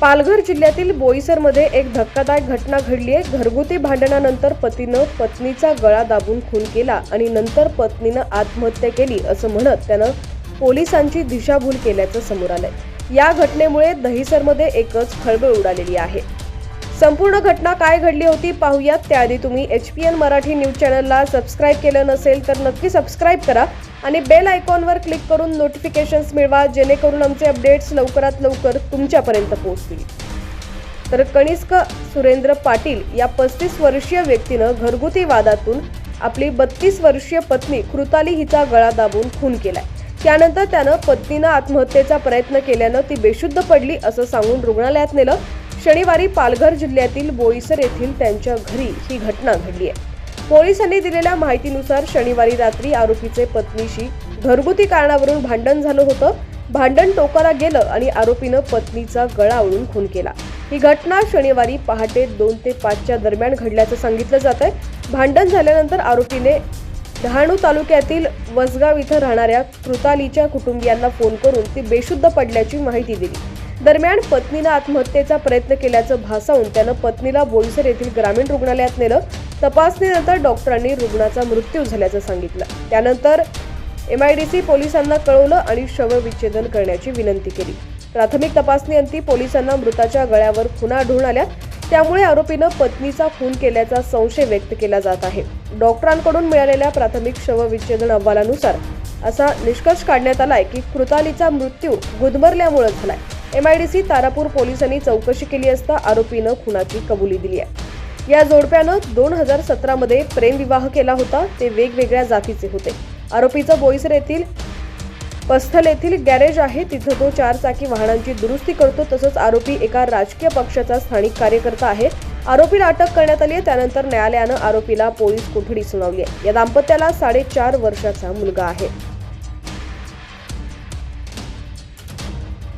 पालघर जिल्ह्यातील बोईसरमध्ये एक धक्कादायक घटना घडली आहे. घरगुती भांडणानंतर पतीनं पत्नीचा गळा दाबून खून केला आणि नंतर पत्नीनं आत्महत्या केली असं म्हणत त्यानं पोलिसांची दिशाभूल केल्याचं समोर आलंय. या घटनेमुळे दहिसरमध्ये एकच खळबळ उडालेली आहे. संपूर्ण घटना काय घडली होती पाहूयात. त्याआधी तुम्ही H P N Marathi news चॅनलला सबस्क्राईब केलं नसेल तर नक्की सबस्क्राईब करा आणि बेल आयकॉनवर क्लिक करून नोटिफिकेशन्स मिळवा जेणेकरून आमचे अपडेट्स लवकरात लवकर तुमच्यापर्यंत पोहोचतील. तर कनिष्क सुरेंद्र पाटील या पस्तीस वर्षीय व्यक्तीनं घरगुती वादातून आपली बत्तीस वर्षीय पत्नी कृताली हिचा गळा दाबून खून केलाय. त्यानंतर त्यानं पत्नीनं आत्महत्येचा प्रयत्न केल्यानं ती बेशुद्ध पडली असं सांगून रुग्णालयात नेलं शनिवारी पालघर जिल्ह्यातील बोईसर येथील त्यांच्या घरी ही घटना घडली आहे. पोलिसांनी दिलेल्या माहितीनुसार शनिवारी रात्री आरोपीचे पत्नीशी घरगुती कारणावरून भांडण झालं होतं. भांडण टोकाला गेलं आणि आरोपीनं पत्नीचा गळा आवळून खून केला. ही घटना शनिवारी पहाटे दोन ते पाचच्या दरम्यान घडल्याचं सांगितलं जात आहे भांडण झाल्यानंतर आरोपीने डहाणू तालुक्यातील वसगाव इथं राहणाऱ्या कृतालीच्या कुटुंबियांना फोन करून ती बेशुद्ध पडल्याची माहिती दिली. दरम्यान पत्नीनं आत्महत्येचा प्रयत्न केल्याचं भासावून त्यानं पत्नीला बोईसर येथील ग्रामीण रुग्णालयात नेलं. तपासणीनंतर डॉक्टरांनी रुग्णाचा मृत्यू झाल्याचं सांगितलं. त्यानंतर एमआयडीसी पोलिसांना कळवलं आणि शवविच्छेदन करण्याची विनंती केली. प्राथमिक तपासणीअंती पोलिसांना मृताच्या गळ्यावर खुना आढळून आल्या. त्यामुळे आरोपीनं पत्नीचा खून केल्याचा संशय व्यक्त केला जात आहे. डॉक्टरांकडून मिळालेल्या प्राथमिक शवविच्छेदन अहवालानुसार असा निष्कर्ष काढण्यात आलाय की कृतालीचा मृत्यू गुदमरल्यामुळे झालाय. एमआयडीसी तारापूर पोलिसांनी चौकशी केली असता आरोपीनं खुनाची कबुली दिली आहे. या जोडप्यानं दोन हजार सतरामध्ये प्रेमविवाह केला होता ते वेगवेगळ्या जातीचे होते. आरोपीचं बोईसर येथील पस्थल येथील गॅरेज आहे तिथं तो चारचाकी वाहनांची दुरुस्ती करतो तसंच आरोपी एका राजकीय पक्षाचा स्थानिक कार्यकर्ता आहे. आरोपीला अटक करण्यात आली आहे त्यानंतर न्यायालयानं आरोपीला पोलीस कोठडी सुनावली आहे. या दाम्पत्याला साडेचार वर्षाचा मुलगा आहे.